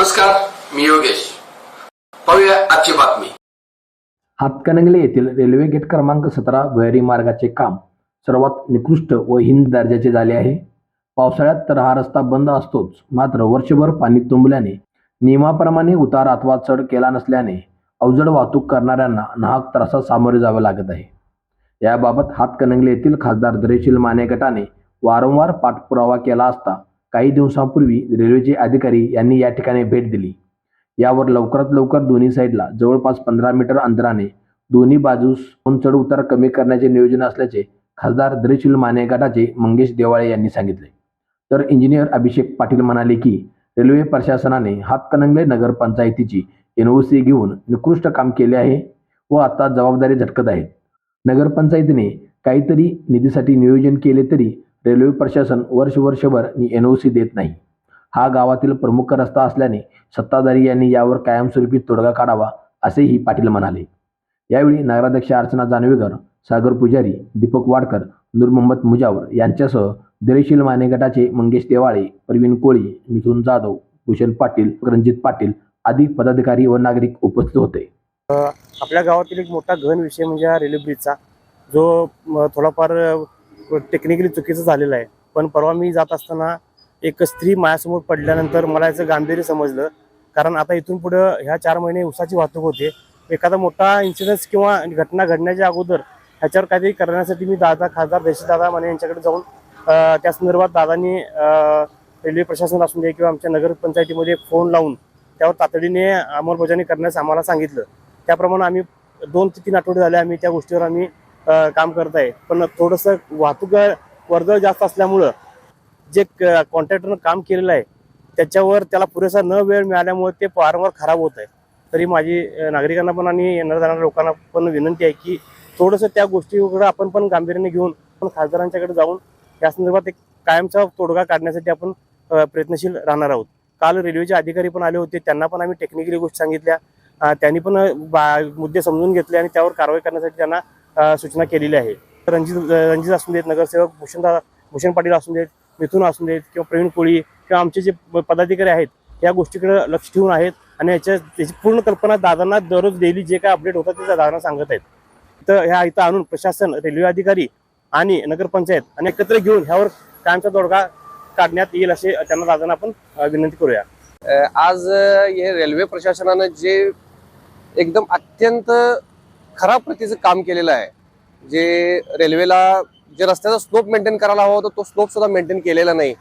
नमस्कार मी योगेश. पाहूया आजची बातमी. हातकणंगले येथील रेल्वे गेट क्रमांक सतरा भुयारी मार्गाचे काम सर्वात निकृष्ट व हिंद दर्जाचे झाले आहे. पावसाळ्यात तर हा रस्ता बंद असतोच मात्र वर्षभर पाणी तुंबल्याने नियमाप्रमाणे उतार अथवा चढ केला नसल्याने अवजड वाहतूक करणाऱ्यांना नाहक त्रासात सामोरे जावे लागत आहे. याबाबत हातकणंगले येथील खासदार दरेशील माने गटाने वारंवार पाठपुरावा केला असता काही दिवसांपूर्वी रेल्वेचे अधिकारी यांनी या ठिकाणी भेट दिली. यावर लवकरात लवकर दोन्ही साईडला जवळपास पंधरा मीटर अंतराने दोन्ही बाजूस दोन चढ उतार कमी करण्याचे नियोजन असल्याचे खासदार धैर्यशील माने गटाचे मंगेश देवाळे यांनी सांगितले. तर इंजिनियर अभिषेक पाटील म्हणाले की रेल्वे प्रशासनाने हातकणंगले नगरपंचायतीची एनओसी घेऊन निकृष्ट काम केले आहे व आता जबाबदारी झटकत आहेत. नगरपंचायतीने काहीतरी निधीसाठी नियोजन केले तरी रेल्वे प्रशासन वर्ष वर्षभर एन ओ सी देत नाही. हा गावातील प्रमुख रस्ता असल्याने सत्ताधारी यांनी यावर कायमस्वरूपी तोडगा काढावा असेही पाटील म्हणाले. यावेळी नगराध्यक्ष अर्चना जानवेकर सागर पुजारी दीपक वाडकर नूर मुजावर यांच्यासह धैर्यशील माने गटाचे मंगेश देवाळे प्रवीण कोळी मिथुन जाधव भूषण पाटील रणजित पाटील आदी पदाधिकारी व नागरिक उपस्थित होते. आपल्या गावातील एक मोठा गहन विषय म्हणजे हा रेल्वे ब्रिजचा जो थोडाफार टेक्निकली चुकीचं झालेलं आहे. पण परवा मी जात असताना एक स्त्री माझ्यासमोर पडल्यानंतर मला याचं गांभीर्य समजलं. कारण आता इथून पुढं ह्या चार महिने उसाची वाहतूक होते. एखादा मोठा इन्सिडन्स किंवा घटना घडण्याच्या अगोदर ह्याच्यावर काहीतरी करण्यासाठी मी दादा खासदार देशी दादा माने यांच्याकडे जाऊन त्या संदर्भात दादांनी रेल्वे प्रशासन असून दे किंवा आमच्या नगरपंचायतीमध्ये फोन लावून त्यावर तातडीने अंमलबजावणी करण्यास आम्हाला सांगितलं. त्याप्रमाणे आम्ही दोन ते तीन आठवडे झाले आम्ही त्या गोष्टीवर आम्ही काम करत आहे पण थोडंसं वाहतूक वर्दळ जास्त असल्यामुळं जे कॉन्ट्रॅक्टरनं काम केलेलं आहे त्याच्यावर त्याला पुरेसा न वेळ मिळाल्यामुळे ते वारंवार खराब होत आहे. तरी माझी नागरिकांना पण आणि येणाऱ्या जाणाऱ्या लोकांना पण विनंती आहे की थोडंसं त्या गोष्टीकडे आपण पण गांभीर्याने घेऊन पण खासदारांच्याकडे जाऊन या संदर्भात एक कायमचा तोडगा काढण्यासाठी आपण प्रयत्नशील राहणार आहोत. काल रेल्वेचे अधिकारी पण आले होते त्यांना पण आम्ही टेक्निकली गोष्टी सांगितल्या. त्यांनी पण बा- मुद्दे समजून घेतले आणि त्यावर कारवाई करण्यासाठी त्यांना सूचना केलेली आहे. रणजित रणजित असून देत नगरसेवक भूषण भूषण पाटील असून देत मिथून असून देत किंवा प्रवीण कोळी किंवा आमचे जे प- पदाधिकारी आहेत या गोष्टीकडे लक्ष ठेवून आहेत आणि याच्या त्याची पूर्ण कल्पना दादांना दररोज डेली जे काय अपडेट होतात ते दादांना सांगत आहेत. तर ह्या इथं आणून प्रशासन रेल्वे अधिकारी आणि नगरपंचायत आणि एकत्र घेऊन ह्यावर कायमचा तोडगा काढण्यात येईल असे त्यांना दादांना आपण विनंती करूया. आज हे रेल्वे प्रशासनानं जे एकदम अत्यंत खराब प्रतीचं काम केलेलं आहे. जे रेल्वेला जे रस्त्याचा स्लोप मेंटेन करायला हवा होता तो स्लोप सुद्धा मेंटेन केलेला नाही.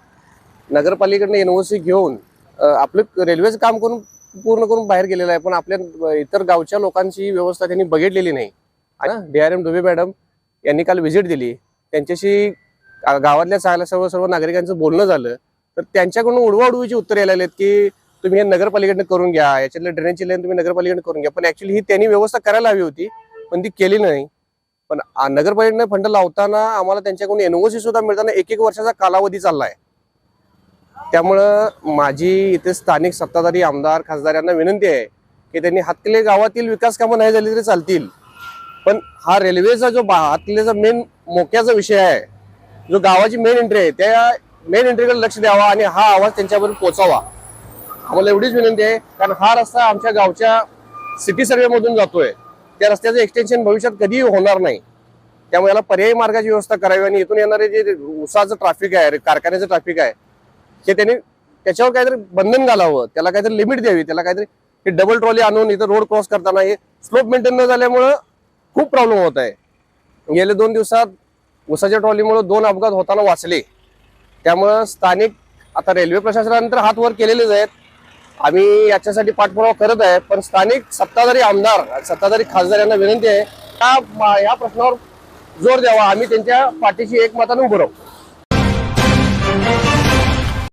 नगरपालिकेकडनं एनओसी घेऊन आपलं रेल्वेचं काम करून पूर्ण करून बाहेर गेलेलं आहे. पण आपल्या इतर गावच्या लोकांची व्यवस्था त्यांनी बघितलेली नाही. D R M Dubey madam यांनी काल व्हिजिट दिली. त्यांच्याशी गावातल्या चांगल्या सर्व सर्व नागरिकांचं बोलणं झालं. तर त्यांच्याकडून उडवाउडवीची उत्तर यायला आहेत की तुम्ही हे नगरपालिकेकडनं करून घ्या याच्यातलं ड्रेनेजची लाईन तुम्ही नगरपालिकेकडे करून घ्या. पण ऍक्च्युली ही त्यांनी व्यवस्था करायला हवी होती पण ती केली नाही. पण नगरपालिकेने फंड लावताना आम्हाला त्यांच्याकडून एनओसी सुद्धा मिळताना एक एक वर्षाचा कालावधी चाललाय. त्यामुळं माझी इथे स्थानिक सत्ताधारी आमदार खासदार यांना विनंती आहे की त्यांनी हातकले गावातील विकास कामं नाही झाली तरी चालतील. पण हा रेल्वेचा जो बा- हातकलेचा मेन मोक्याचा विषय आहे जो गावाची मेन एंट्री आहे त्या मेन एंट्रीकडे लक्ष द्यावा आणि हा आवाज त्यांच्यापर्यंत पोचावा. आम्हाला एवढीच विनंती आहे कारण हा रस्ता आमच्या गावच्या सिटी सर्वेमधून जातोय. त्या रस्त्याचं एक्सटेन्शन भविष्यात कधीही होणार नाही. त्यामुळे याला पर्यायी मार्गाची व्यवस्था करावी आणि इथून येणारे जे उसाचं ट्रॅफिक आहे कारखान्याचं ट्रॅफिक आहे हे त्यांनी त्याच्यावर काहीतरी बंधन घालावं त्याला काहीतरी लिमिट द्यावी त्याला काहीतरी हे डबल ट्रॉली आणून इथं रोड क्रॉस करताना हे स्लोप मेंटेन न झाल्यामुळं खूप प्रॉब्लेम होत आहे. गेले दोन दिवसात उसाच्या ट्रॉलीमुळे दोन अपघात होताना वाचले. त्यामुळं स्थानिक आता रेल्वे प्रशासनानंतर हात वर केलेलेच आहेत. आम्ही याच्यासाठी पाठपुरावा करत आहे पण स्थानिक सत्ताधारी आमदार सत्ताधारी खासदार यांना विनंती आहे का या प्रश्नावर जोर द्यावा. आम्ही त्यांच्या पाठीशी एकमतानं उभं राहू.